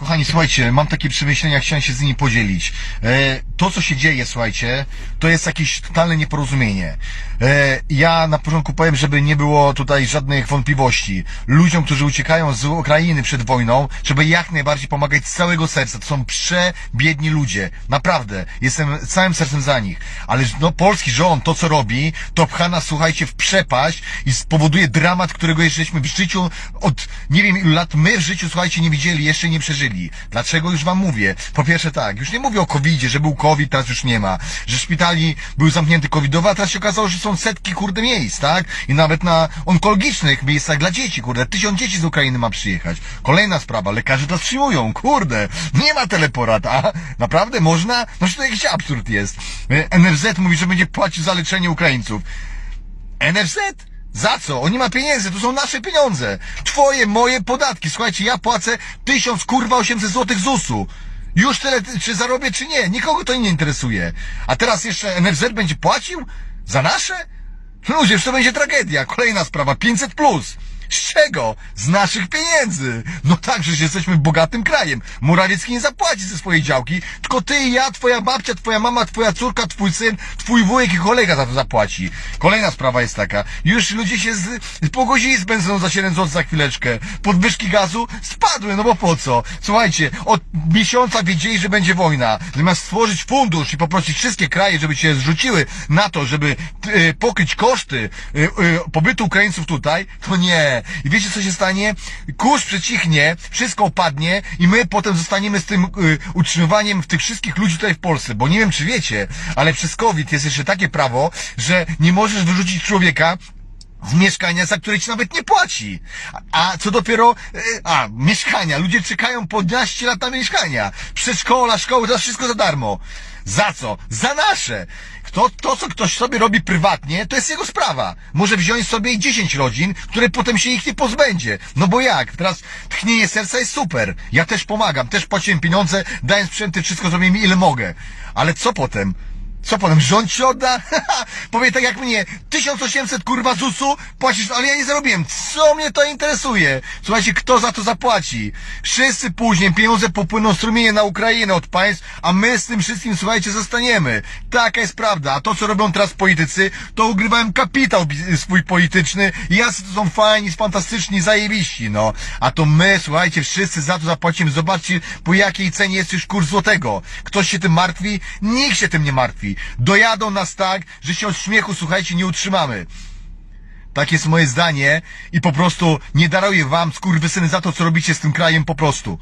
Kochani, słuchajcie, mam takie przemyślenia, chciałem się z nimi podzielić. E, to, co się dzieje, słuchajcie, to jest jakieś totalne nieporozumienie. E, ja na początku powiem, żeby nie było tutaj żadnych wątpliwości. Ludziom, którzy uciekają z Ukrainy przed wojną, żeby jak najbardziej pomagać z całego serca. To są przebiedni ludzie. Naprawdę. Jestem całym sercem za nich. Ale no, polski rząd, to co robi, to pcha nas, słuchajcie, w przepaść i spowoduje dramat, którego jeszcześmy w życiu od nie wiem ilu lat my w życiu, słuchajcie, nie widzieli, jeszcze nie przeżyli. Dlaczego już wam mówię? Po pierwsze tak, już nie mówię o COVID-zie, że był COVID, teraz już nie ma. Że szpitali były zamknięte covidowe, a teraz się okazało, że są setki, kurde, miejsc, tak? I nawet na onkologicznych miejscach dla dzieci, kurde, tysiąc dzieci z Ukrainy ma przyjechać. Kolejna sprawa, lekarze to przyjmują, kurde, nie ma teleporad, a naprawdę można? No to jakiś absurd jest. E, NFZ mówi, że będzie płacił za leczenie Ukraińców. NFZ? Za co? On nie ma pieniędzy, to są nasze pieniądze. Twoje, moje podatki. Słuchajcie, ja płacę tysiąc kurwa 800 złotych ZUS-u. Już tyle, czy zarobię, czy nie. Nikogo to nie interesuje. A teraz jeszcze NFZ będzie płacił? Za nasze? Ludzie, już to będzie tragedia. Kolejna sprawa, 500 plus. Czego? Z naszych pieniędzy. No tak, że jesteśmy bogatym krajem. Morawiecki nie zapłaci ze swojej działki, tylko ty i ja, twoja babcia, twoja mama, twoja córka, twój syn, twój wujek i kolega za to zapłaci. Kolejna sprawa jest taka. Już ludzie się z, pogodzili z benzyną za 7 zł za chwileczkę. Podwyżki gazu spadły, no bo po co? Słuchajcie, od miesiąca wiedzieli, że będzie wojna. Zamiast stworzyć fundusz i poprosić wszystkie kraje, żeby się zrzuciły na to, żeby y, pokryć koszty y, y, pobytu Ukraińców tutaj, to nie. I wiecie co się stanie? Kurz przecichnie, wszystko opadnie i my potem zostaniemy z tym y, utrzymywaniem tych wszystkich ludzi tutaj w Polsce. Bo nie wiem czy wiecie, ale przez COVID jest jeszcze takie prawo, że nie możesz wyrzucić człowieka z mieszkania, za które ci nawet nie płaci. A, a co dopiero, y, a, mieszkania. Ludzie czekają po 12 lat na mieszkania. Przedszkola, szkoły, to wszystko za darmo. Za co? Za nasze. Kto, to, co ktoś sobie robi prywatnie, to jest jego sprawa. Może wziąć sobie 10 rodzin, które potem się ich nie pozbędzie. No bo jak? Teraz tchnienie serca jest super. Ja też pomagam, też płaciłem pieniądze, dając sprzęty, wszystko zrobiłem ile mogę. Ale co potem? Co potem, rząd ci odda? Powie tak jak mnie, 1800 kurwa ZUS-u płacisz, ale ja nie zarobiłem. Co mnie to interesuje? Słuchajcie, kto za to zapłaci? Wszyscy później pieniądze popłyną strumienie na Ukrainę od państw, a my z tym wszystkim, słuchajcie, zostaniemy. Taka jest prawda. A to, co robią teraz politycy, to ugrywałem kapitał swój polityczny jacy to są fajni, fantastyczni, zajebiści, no. A to my, słuchajcie, wszyscy za to zapłacimy. Zobaczcie, po jakiej cenie jest już kurs złotego. Ktoś się tym martwi? Nikt się tym nie martwi. Dojadą nas tak, że się od śmiechu, słuchajcie, nie utrzymamy. Tak jest moje zdanie i po prostu nie daruję wam, skurwysyny, za to, co robicie z tym krajem po prostu.